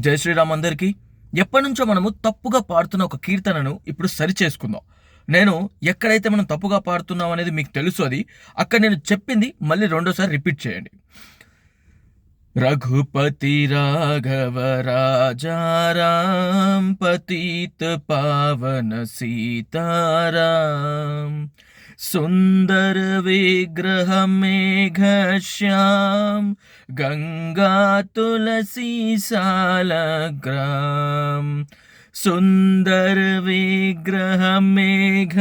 జై శ్రీరామ్ అందరికీ. ఎప్పటి నుంచో మనము తప్పుగా పాడుతున్న ఒక కీర్తనను ఇప్పుడు సరి చేసుకుందాం నేను ఎక్కడైతే మనం తప్పుగా పాడుతున్నాం అనేది మీకు తెలుసు అది అక్కడ నేను చెప్పింది మళ్ళీ రెండోసారి రిపీట్ చేయండి. రఘుపతి రాఘవ రాజారాం పతిత పావన సీతారాం. సుందర విగ్రహ మేఘ శ్యాం గంగా తులసి సాలగ్రాం సుందర విగ్రహ మేఘ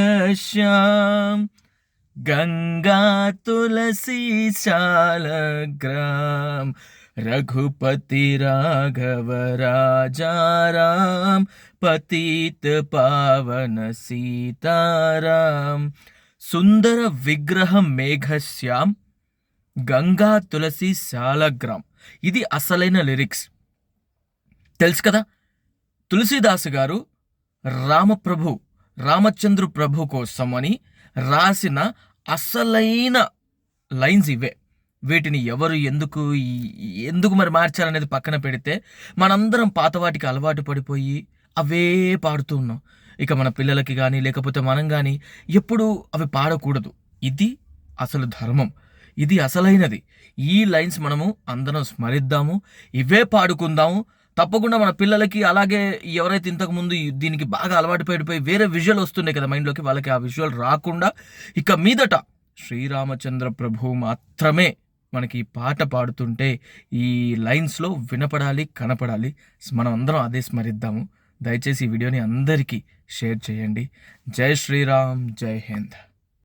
సుందర విగ్రహం మేఘశ్యాం గంగా తులసి శాలగ్రామ్ ఇది అసలైన లిరిక్స్. తెలుసు కదా? తులసిదాస్ గారు రామప్రభు రామచంద్ర ప్రభు కోసం అని రాసిన అసలైన లైన్స్ ఇవే. వీటిని ఎవరు ఎందుకు ఎందుకు మరి మార్చారనేది పక్కన పెడితే మనందరం పాత వాటికి అలవాటు పడిపోయి అవే పాడుతూ ఉన్నాం. ఇక మన పిల్లలకి కానీ లేకపోతే మనం కానీ ఎప్పుడూ అవి పాడకూడదు. ఇది అసలు ధర్మం. ఇది అసలైనది. ఈ లైన్స్ మనము అందరం స్మరిద్దాము. ఇవే పాడుకుందాము. తప్పకుండా మన పిల్లలకి అలాగే ఎవరైతే ఇంతకు ముందు దీనికి బాగా అలవాటు పడిపోయి వేరే విజువల్ వస్తున్నాయి కదా మైండ్లోకి వాళ్ళకి ఆ విజువల్ రాకుండా ఇక మీదట శ్రీరామచంద్ర ప్రభు మాత్రమే మనకి ఈ పాట పాడుతుంటే ఈ లైన్స్లో వినపడాలి కనపడాలి. మనం అందరం అదే స్మరిద్దాము. దయచేసి ఈ వీడియోని అందరికీ షేర్ చేయండి. జై శ్రీరామ్ జై హింద్.